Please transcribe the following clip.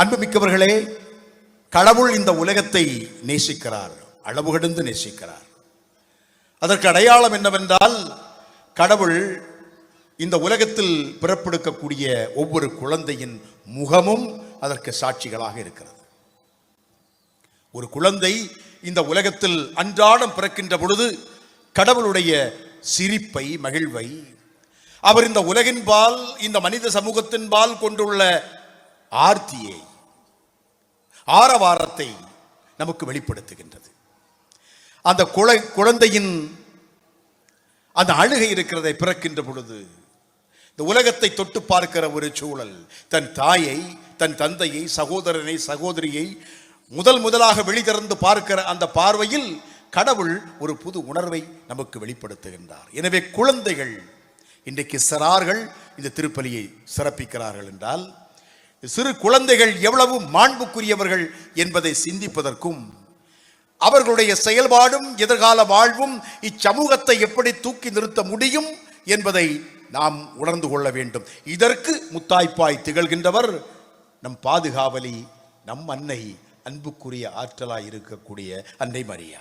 அன்புமிக்கவர்களே கடவுள் இந்த உலகத்தை நேசிக்கிறார் அளவு கடந்து நேசிக்கிறார். அதற்கு அடையாளம் என்னவென்றால் கடவுள் இந்த உலகத்தில் பிறப்பெடுக்கக்கூடிய ஒவ்வொரு குழந்தையின் முகமும் அதற்கு சாட்சிகளாக இருக்கிறது. ஒரு குழந்தை இந்த உலகத்தில் அன்றாடம் பிறக்கின்ற பொழுது கடவுளுடைய சிரிப்பை மகிழ்வை அவர் இந்த உலகின்பால் இந்த மனித சமூகத்தின்பால் கொண்டுள்ள ஆர்த்தியை ஆரவாரத்தை நமக்கு வெளிப்படுத்துகின்றது. அந்த குழ குழந்தையின் அந்த அழுகை இருக்கிறதை பிறக்கின்ற பொழுது இந்த உலகத்தை தொட்டு பார்க்கிற ஒரு சூழல் தன் தாயை தன் தந்தையை சகோதரனை சகோதரியை முதல் முதலாக வெளிதிறந்து பார்க்கிற அந்த பார்வையில் கடவுள் ஒரு புது உணர்வை நமக்கு வெளிப்படுத்துகின்றார். எனவே குழந்தைகள் இன்றைக்கு சிறார்கள் இந்த திருப்பலியை சிறப்பிக்கிறார்கள் என்றால் சிறு குழந்தைகள் எவ்வளவு மாண்புக்குரியவர்கள் என்பதை சிந்திப்பதற்கும் அவர்களுடைய செயல்பாடும் எதிர்கால வாழ்வும் இச்சமூகத்தை எப்படி தூக்கி நிறுத்த முடியும் என்பதை நாம் உணர்ந்து கொள்ள வேண்டும். இதற்கு முத்தாய்ப்பாய் திகழ்கின்றவர் நம் பாதுகாவலி நம் அன்னை அன்புக்குரிய ஆற்றலாய் இருக்கக்கூடிய அன்னை மரியா.